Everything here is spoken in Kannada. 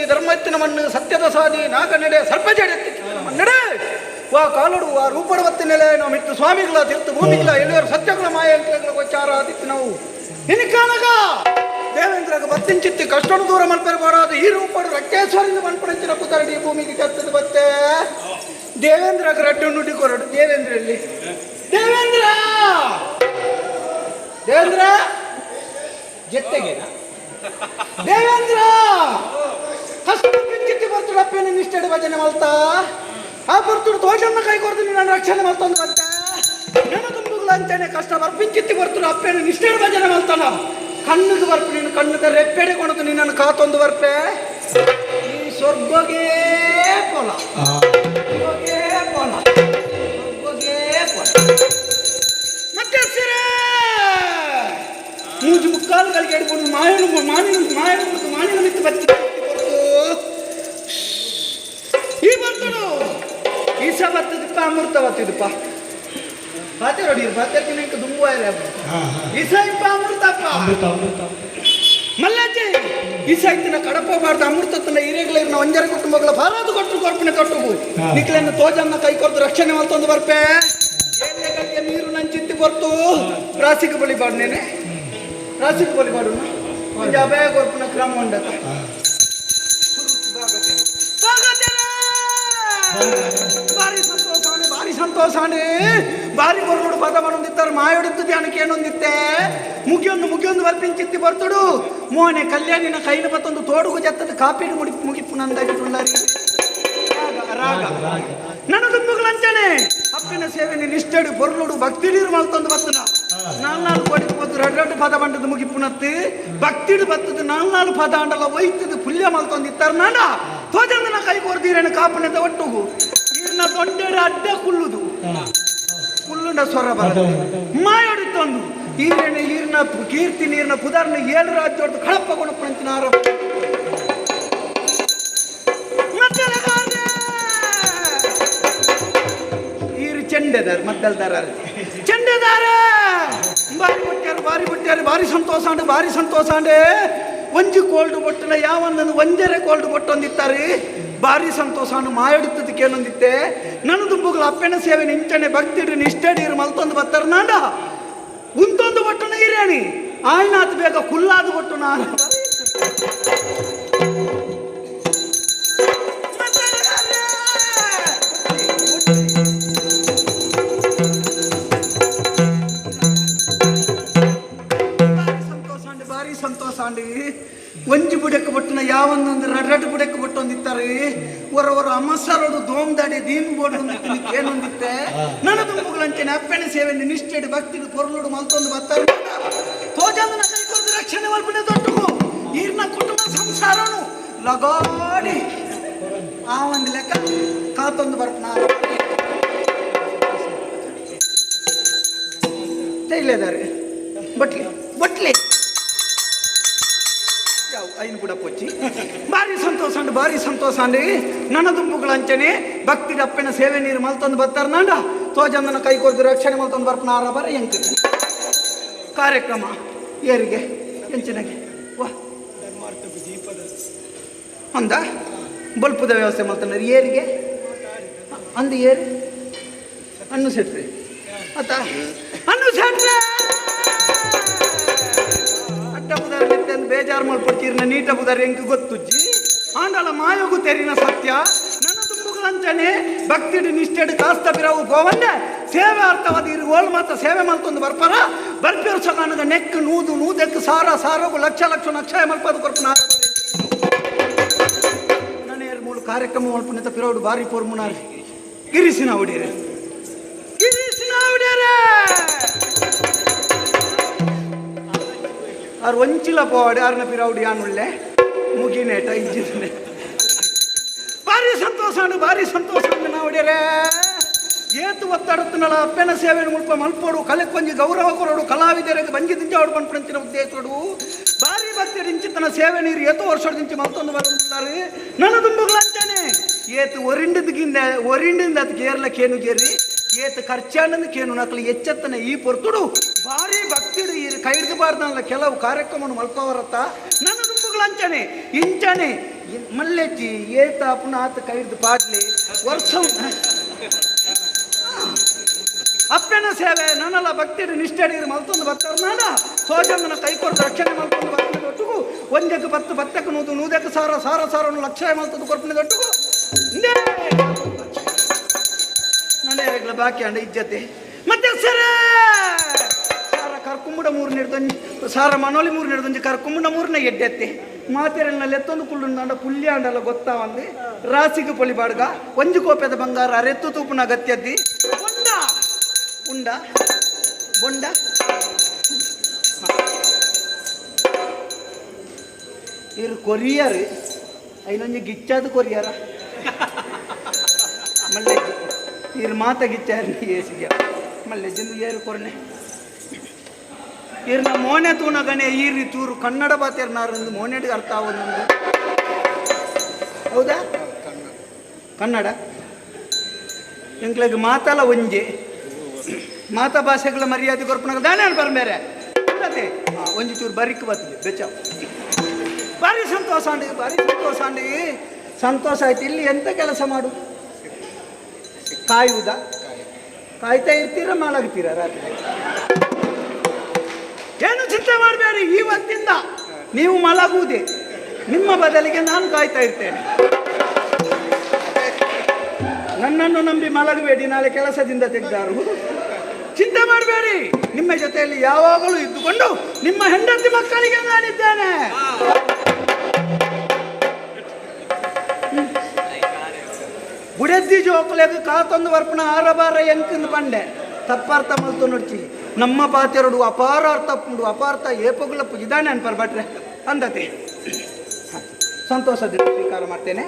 ಪದ್ಧತಿ ಧರ್ಮತ್ತಿನ ಮಣ್ಣು ಸತ್ಯದ ಸಾದಿ ನಾಗ ನಡೆ ಸರ್ಪ ನಡೆ! ವಾ ಕಾಲಡು, ವಾ ರೂಪಡವತ್ತಿ ನೆಲೆ, ನಾವು ಮಿತ್ತು ಸ್ವಾಮಿಗಳ ತಿರ್ತು ಭೂಮಿಗಳ ಎಲ್ಲಿಯವರು ಸತ್ಯಗಳ ಮಾಯ ಅಂತ ಗೋಚಾರ ಆದಿತ್ತು ನಾವು. ಇನ್ನು ಕಾಣಗ! ದೇವೇಂದ್ರಗ ಬತ್ತಿಂಚಿತ್ತಿ ಕಷ್ಟನು ದೂರ ಮಲ್ಪೆರಬಾರದು ಈ ರೂಪಡು ರಕ್ಕೇಶ್ವರಿಂದ ಮನ್ಪಡಂಚಿನ ಪುತರಡಿ ಭೂಮಿಗೆ ಕತ್ತದ ಬತ್ತೆ. ದೇವೇಂದ್ರಗ ರಡ್ಡು ನುಡಿ ಕೊರಡು ದೇವೇಂದ್ರ ಇಲ್ಲಿ ದೇವೇಂದ್ರ! ದೇವೇಂದ್ರ? ಜೊತೆಗೆ ದೇವೇಂದ್ರ! ಕಷ್ಟ ಪಿಂಚಿತ್ತಿ ಬರ್ತಡು ಅಪ್ಪೇನ ನಿಷ್ಠೆಡೆ ಭಜನೆ ಮಲ್ತಾ? ಆ ಬರ್ತುಡು ತೋಷನ್ನ ಕೈ ಕೊಡ್ತೀನಿ ನಾನು ರಕ್ಷಣೆ ಮಲ್ತಂದು ಬಂತೆ ನನ್ನ ತುಂಬುಗಳು ಅಂತೇನೆ ಕಷ್ಟ ಬರ್ಪಿಂಚಿತ್ತಿ ಬರ್ತಡು ಅಪ್ಪೇನ ನಿಷ್ಠೆಡೆ ಭಜನೆ ಮಲ್ತಾನ ಕಣ್ಣಿಗೆ ಬರ್ಪು ನೀನು, ಕಣ್ಣುಗ ರೆಪ್ಪೆಡೆ ಕೊಣದು ನನ್ನ ಕಾತೊಂದು ಬರ್ಪೆ. ಈ ಸ್ವರ್ಗಗೇ ಪೊಲ ಈ ಬರ್ತದಪ್ಪ ಅಮೃತ ಬತ್ತಿದಪ್ಪ ಬಾತೆ ನೋಡಿ ಬಾತೆ ನಿಂಕ ದುಂಬು ಸ ಇಪ್ಪ ಅಮೃತಪ್ಪ ಅಮೃತ ಅಮೃತ ಮಲ್ಲಾಜಿ ಈ ಸಾಯ್ತಿನ ಕಡಪ ಮಾಡ್ದ ಅಮೃತತನ ಹಿರೇಗಳಿರ್ನ ಒಂಜರ ಕುಟುಂಬಗಳ ಭಾರತ ಕೊಟ್ಟು ಕೊರ್ಪಿನ ಕಟ್ಟುಬು ಹಾ. ತೋಜನ್ನ ಕೈ ಕೊರ್ದು ರಕ್ಷಣೆ ಮಾಡ್ತೊಂದು ಬರ್ಪೆ. ಏನೆಗಳಿಗೆ ನೀರು ನಂಚಿತ್ತಿ ಬರ್ತು. ರಾಸಿಗೆ ಬಲಿ ಬಾಡ್ನೇನೆ ರಾಸಿಗೆ ಬಲಿ ಒಂದು ಅಭಯ ಕೊರ್ಪಿನ ಕ್ರಮ ಉಂಡತ. ಭಾರಿ ಸಂತೋಷಾಣೆ ಭಾರಿ ಸಂತೋಷಾಣೆ. ಬಾರಿ ಪದ ಮಾಡೊಂದಿತ್ತಾರೆ ಮಾಯೋಡಿದ್ದು ಧ್ಯಾನಕ್ಕೆ ಏನೊಂದಿತ್ತೆ ಮುಗಿಯೊಂದು ಮುಗಿಯೊಂದು ವರ್ಪಿಂಚಿತ್ತಿ ಬರ್ತಡು. ಮೋನೆ ಕಲ್ಯಾಣಿನ ಕೈನ ಬತ್ತೊಂದು ತೋಡುಗು ಜತ್ತದ ಕಾಪಿ ಮುಡಿ ಮುಗಿಪ್ಪು ನಂದಾಗಿ ತುಳ್ಳಾರಿ ರಾಗ ರಾಗ. ನನ್ನ ದುಂಬುಗಳಂತಾನೆ ಅಪ್ಪಿನ ಸೇವೆನೆ ನಿಷ್ಠೆಡು. ಬೊರ್ಲುಡು ಭಕ್ತಿ ಮಲ್ತೊಂದು ಬತ್ತನ. ನಾಲ್ನಾಲ್ಕು ಕೋಟಿ ಬತ್ತು, ರೆಡ್ ರೆಡ್ ಪದ ಬಂಡದ ಮುಗಿಪುನತ್ತಿ ಭಕ್ತಿಡು ಬತ್ತದ ನಾಲ್ನಾಲ್ ಪದ ಅಂಡಲ ಒಯ್ತದ, ಪುಲ್ಯ ಮಲ್ತೊಂದಿತ್ತಾರ ನಾಡ ತೋಜಂದನ ಕೈ ಕೋರ್ದಿರೇನು ಕಾಪನದ ಒಟ್ಟುಗು. ದೊಡ್ಡ ಅಡ್ಡ ಕುಲ್ಲುದು ಕುಲ್ಲುಂಡ ಸ್ವರ ಬರದು. ಮಾಯೋಡಿ ತಂದು. ಈರೇನ ಈರ್ನ ಕೀರ್ತಿ ನೀರಿನ ಪುದರ್ನ ಏಳು ರಾಜ್ಯ ಹೊಡೆದು ಕಳಪ ಕೊಣಪ್ಪಂಚಿನ ಆರೋಪ! ಈರು ಚೆಂಡೆದಾರ ಮದ್ದಲ್ದಾರ ಚೆಂಡೆದಾರ. ಬಾರಿ ಬಿಟ್ಟಾರು ಬಾರಿ ಬಿಟ್ಟಾರು ಬಾರಿ ಸಂತೋಷ ಅಂಡೆ ಬಾರಿ ಸಂತೋಷ ಅಂಡೆ. ಒಂಜಿ ಕೋಲ್ಡ್ ಬೊಟ್ಟನ ಯಾವನ್ನೊಂದು ಒಂಜರೆ ಕೋಲ್ಡ್ ಬೊಟ್ಟೊಂದಿತ್ತಾರೆ. ಬಾರಿ ಸಂತೋಷ ಅಂಡು ಮಾಯಡಿದ್ದಕ್ಕೆ ಏನೊಂದಿತ್ತೆ ನನ್ನ ದುಂಬುಗಳು ಅಪ್ಪನ ಸೇವೆ ನಿಂಚನೆ ಭಕ್ತಿಡು ಇರು ಮಲ್ತೊಂದು ಬರ್ತಾರ ನಾಂಡ ಉಂತೊಂದು ಬಟ್ಟನ ಇರೇಣಿ ಆಯ್ನಾದ ಬೇಗ ಕುಲ್ಲಾದ ಬಟ್ಟು ನಾನು ಬಾರಿ ಸಂತೋಷ ಅಂಡಿ ಬಾರಿ ಸಂತೋಷ ಅಂಡಿ. ಒಂಜಿ ಬುಡಕ್ಕೆ ಬಟ್ಟನ ಯಾವೊಂದೊಂದು ರಡ್ ಬುಡಕ್ಕೆ ಬಟ್ಟೊಂದಿತ್ತಾರೆ? ಹೊರ ಹೊರ ಅಮಸರೋಡು ದೋಮ್ದಾಡಿ ದೀನ್ ಬೋರ್ಡ್ ಏನೊಂದಿತ್ತೆ ನನ್ನ ದುಂಬುಗಳಂಚೆನೆ ಅಪ್ಪಣೆ ಸೇವೆ ನಿಷ್ಠೆಡು ಭಕ್ತಿ ಪೊರ್ಲುಡು ಮಲ್ತೊಂದು ಬರ್ತಾರೆ ಕೊರ್ದು ರಕ್ಷಣೆ ಮಲ್ಪಿನ ದೊಡ್ಡಗು ಈರ್ನ ಕುಟುಂಬ ಸಂಸಾರನು ಲಗಾಡಿ. ಆ ಒಂದು ಲೆಕ್ಕ ಕಾತೊಂದು ಬರ್ತಾನ ತೈಲೇದಾರೆ ಬಟ್ಲಿ ಬಟ್ಲಿ. ಕೂಡ ಪೊಚ್ಚಿ ಭಾರಿ ಸಂತೋಷ ಅಂಡ್ ಭಾರಿ ಸಂತೋಷ ಅಂಡಿ ನನ್ನ ದುಂಬುಗಳ ಅಂಚನೆ ಭಕ್ತಿ ಅಪ್ಪನ ಸೇವೆ ನೀರು ಮಲ್ತಂದು ಬರ್ತಾರ ನಂಡ. ತೋಜಂದನ ಕೈ ಕೊರ್ದು ರಕ್ಷಣೆ ಮಲ್ತಂದು ಬರ್ಪನ ಆರ ಬರ ಎಂಕ. ಕಾರ್ಯಕ್ರಮ, ಏರಿಗೆ, ಎಂಚಿನಾಗೆ. ವಾ. ಅಂದ? ಬಲ್ಪದ ವ್ಯವಸ್ಥೆ ಮಾಡ್ತಾನೆ ಏರಿಗೆ? ಅಂದ ಏರಿ? ಅನ್ನು ಸೆಟ್ರಿ ಆತ ಅನ್ನು ಸೆಟ್ರೆ ಅಂತ ಬೇಜಾರು ಮಾಡ್ಕೊಡ್ತೀರಿ ನೀಟ ಬುದಾರ ಹೆಂಗೆ ಗೊತ್ತುಜ್ಜಿ ಆಂಡಲ ಮಾಯೋಗು ತೆರಿನ ಸತ್ಯ. ನನ್ನ ತುಂಬುಗಳಂಚನೆ ಭಕ್ತಿಡು ನಿಷ್ಠೆಡು ಕಾಸ್ತ ಬಿರವು ಗೋವಂಡೆ ಸೇವೆ ಅರ್ಥವಾದ ಇರು ಓಲ್ ಮಾತ್ರ ಸೇವೆ ಮಾಡ್ಕೊಂಡು ಬರ್ಪಾರ. ಬರ್ಪಿರು ಸಗಾನಗ ನೆಕ್ ನೂದು ನೂದೆಕ್ ಸಾರ ಸಾರೋಗು ಲಕ್ಷ ಲಕ್ಷ ನಕ್ಷ ಮಲ್ಪದ ಕೊರ್ಪನ ನನ್ನ ಎರಡು ಮೂರು ಕಾರ್ಯಕ್ರಮ ಮಲ್ಪನಿತ ಪಿರೋಡು ಬಾರಿ ಪೋರ್ಮುನಾರಿ. ಗಿರಿಸಿನ ಹೊಡಿಯರೆ ಗಿರಿಸಿನ ಹೊಡಿಯರೆ ಅವ್ರು ಒಂಚಿಲ ಪೋವಾಡಿ ಆರ್ನ ಪಿರೌಡಿ ಆನುಳ್ಳೆ ಮುಗಿನೇಟ ಇಜ್ಜಿದ್ರೆ ಭಾರಿ ಸಂತೋಷ ಅಣ್ಣ ಭಾರಿ ಸಂತೋಷ ಅಣ್ಣ ನಾವು ಹೊಡ್ಯರೆ ಏತು ಒತ್ತಡತ್ತನಲ್ಲ ಅಪ್ಪನ ಸೇವೆ ಮುಲ್ಪ ಮಲ್ಪೋಡು ಕೊಂಜಿ ಗೌರವ ಕೊರೋಡು ಕಲಾವಿದರಿಗೆ ಬಂಜಿ ದಿಂಜ ಆಡು ಪಂಪಂಚಿನ ಉದ್ದೇಶೋಡು ಭಾರಿ ಭಕ್ತಿ ರಿಂಚಿತನ ಸೇವೆ ನೀರು ಏತು ವರ್ಷದಿಂಚಿ ಮತ್ತೊಂದು ಬರುತ್ತಾರೆ ನನ್ನ ದುಂಬುಗಳಂತಾನೆ ಏತು ಒರಿಂಡದಗಿಂದ ಒರಿಂಡಿಂದ ಅದಕ್ಕೆ ಏರ್ಲ ಕೇನು ಗೇರಿ ಏತು ಖರ್ಚಾನಂದ ಕೇನು ನಕಲಿ ಎಚ್ಚೆತ್ತನ ಈ ಪೊರ್ತುಡು ಭಾರಿ ಕೈ ಹಿಡಿದಬಾರ್ದಲ್ಲ, ಕೆಲವು ಕಾರ್ಯಕ್ರಮವನ್ನು ಮಲ್ಕೋವರತ್ತ? ನನ್ನ ರೂಪಗಳು ಅಂಚನೆ, ಇಂಚನೆ. ಮಲ್ಲೆಚ್ಚಿ ಏತ, ಪುನಾತ್ ಹಿಡಿದು ಪಾಡ್ಲಿ. ವರ್ಷ ಅಪ್ಪನ ಸೇವೆ, ನನ್ನಲ್ಲ ಭಕ್ತಿರು ನಿಷ್ಠೆಡಿರು ಮಲ್ತೊಂದು ಬರ್ತಾರ ನಾನು? ಸೋಜನ ಕೈ ಕೊರತು ರಕ್ಷಣೆ ಮಲ್ತೊಂದು ಬರ್ತಾರೆ ಒಟ್ಟಿಗೂ ಒಂದಕ್ಕೆ ಬತ್ತು ಬತ್ತಕ್ಕೆ ನೂದು ನೂದಕ್ಕೆ ಸಾರ ಸಾರ ಸಾರನ್ನು ಲಕ್ಷ ಮಲ್ತದ್ದು ಕೊರ್ಪಣೆ ಒಟ್ಟಿಗೂ ನಡೆಯಲ್ಲ ಬಾಕಿ ಅಂಡ ಇಜ್ಜತೆ. ಮತ್ತೆ ಸಾರ! ಕರ್ಕುಂಬುಡ ಮೂರು ನಡೆದಂಜಿ ಸಾರ ಮನೋಲಿ ಮೂರು ನಡೆದಂಜಿ ಕರ್ಕುಂಬುಡ ಮೂರನ ಎಡ್ಡೆತ್ತೆ. ಮಾತೆರಲ್ನಲ್ಲಿ ಎತ್ತೊಂದು ಕುಳ್ಳು ಪುಲ್ಯಾಂಡಲ ಪುಲ್ಯ ಅಂಡಲ್ಲ ಗೊತ್ತಾವಂದು. ರಾಸಿಗೆ ಪೊಲಿ ಬಾಡ್ಗ ಒಂಜು ಕೋಪೆದ ಬಂಗಾರ ಅರೆತ್ತು ತೂಪುನ ಗತ್ಯದ್ದಿ ಬೊಂಡ? ಉಂಡ? ಬೊಂಡ? ಇರು ಕೊರಿಯರ್. ಐನೊಂಜಿ ಗಿಚ್ಚಾದ ಕೊರಿಯರ. ಮಲ್ಲೆ ಇರು ಮಾತ ಗಿಚ್ಚಾರ ಏಸಿಗೆ? ಕೊರನೆ ಏರು ಕೊರ್ನೆ? ಇರ್ನ ಮೋನೆ ತೂನ ಗಣೆ ಈರಿ ಚೂರು ಕನ್ನಡ ಬಾತಿರ್ನಾರಂದು ಮೋನೆಡಿಗೆ ಅರ್ಥ ಆಗೋದೊಂದು ಹೌದಾ? ಕನ್ನಡ. ಎಂಕ್ಲೆಗ್ ಮಾತಲ್ಲ ಒಂಜಿ. ಮಾತ ಭಾಷೆಗಳ ಮರ್ಯಾದೆ ಕೊರ್ಪನಾಗ ದಾನೆ ಬರ್ಮೇರೆ ಒಂಜಿ ಚೂರು ಬರಿಕ್ ಬರ್ತದೆ ಬೆಚ್ಚ. ಭಾರಿ ಸಂತೋಷ ಅಂಡಿ, ಭಾರಿ ಸಂತೋಷ ಅಂಡಿ. ಸಂತೋಷ ಆಯ್ತು. ಇಲ್ಲಿ ಎಂತ ಕೆಲಸ ಮಾಡು? ಕಾಯುವುದಾ ಕಾಯ್ತಾ ಇರ್ತೀರ? ಮಾಲಾಗ್ತೀರ ರಾತ್ರಿ? ಏನು ಚಿಂತೆ ಮಾಡಬೇಡಿ ಇವತ್ತಿಂದ ನೀವು ಮಲಗುವುದೇ. ನಿಮ್ಮ ಬದಲಿಗೆ ನಾನು ಕಾಯ್ತಾ ಇರ್ತೇನೆ. ನನ್ನನ್ನು ನಂಬಿ ಮಲಗಬೇಡಿ, ನಾಳೆ ಕೆಲಸದಿಂದ ತೆಗೆದಾರು. ಚಿಂತೆ ಮಾಡಬೇಡಿ, ನಿಮ್ಮ ಜೊತೆಯಲ್ಲಿ ಯಾವಾಗಲೂ ಇದ್ದುಕೊಂಡು ನಿಮ್ಮ ಹೆಂಡತಿ ಮಕ್ಕಳಿಗೆ ನಾನಿದ್ದೇನೆ. ಬುಡೆದ್ದಿ ಜೋಕ್ಲೆಗ್ ಕಾತೊಂದು ವರ್ಪಣ, ಆರಬಾರ ಎಂಕಿಂದು ಬಂಡೆ. ತಪ್ಪಾರ್ಥ ಮಲ್ತು ನೋಡ್ಚಿ ನಮ್ಮ ಪಾತೆರಡು ಅಪಾರಾರ್ಥ ಪುಂಡು ಅಪಾರ್ಥ ಏಪಗುಲ ಪುಜಿದಾನೆ ಅನ್ಪರ್ ಭಟ್ರೆ ಅಂದತೆ. ಸಂತೋಷದಿಂದ ಸ್ವೀಕಾರ ಮಾಡ್ತೇನೆ.